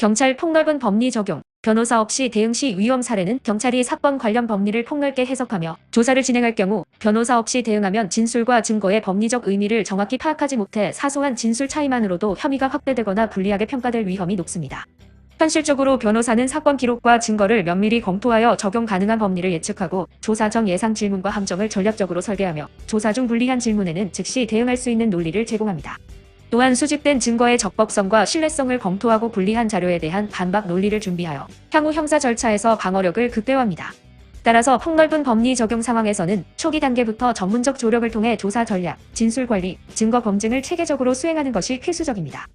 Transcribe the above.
경찰 폭넓은 법리 적용, 변호사 없이 대응 시 위험 사례는 경찰이 사건 관련 법리를 폭넓게 해석하며 조사를 진행할 경우 변호사 없이 대응하면 진술과 증거의 법리적 의미를 정확히 파악하지 못해 사소한 진술 차이만으로도 혐의가 확대되거나 불리하게 평가될 위험이 높습니다. 현실적으로 변호사는 사건 기록과 증거를 면밀히 검토하여 적용 가능한 법리를 예측하고 조사 전 예상 질문과 함정을 전략적으로 설계하며 조사 중 불리한 질문에는 즉시 대응할 수 있는 논리를 제공합니다. 또한 수집된 증거의 적법성과 신뢰성을 검토하고 불리한 자료에 대한 반박 논리를 준비하여 향후 형사 절차에서 방어력을 극대화합니다. 따라서 폭넓은 법리 적용 상황에서는 초기 단계부터 전문적 조력을 통해 조사 전략, 진술 관리, 증거 검증을 체계적으로 수행하는 것이 필수적입니다.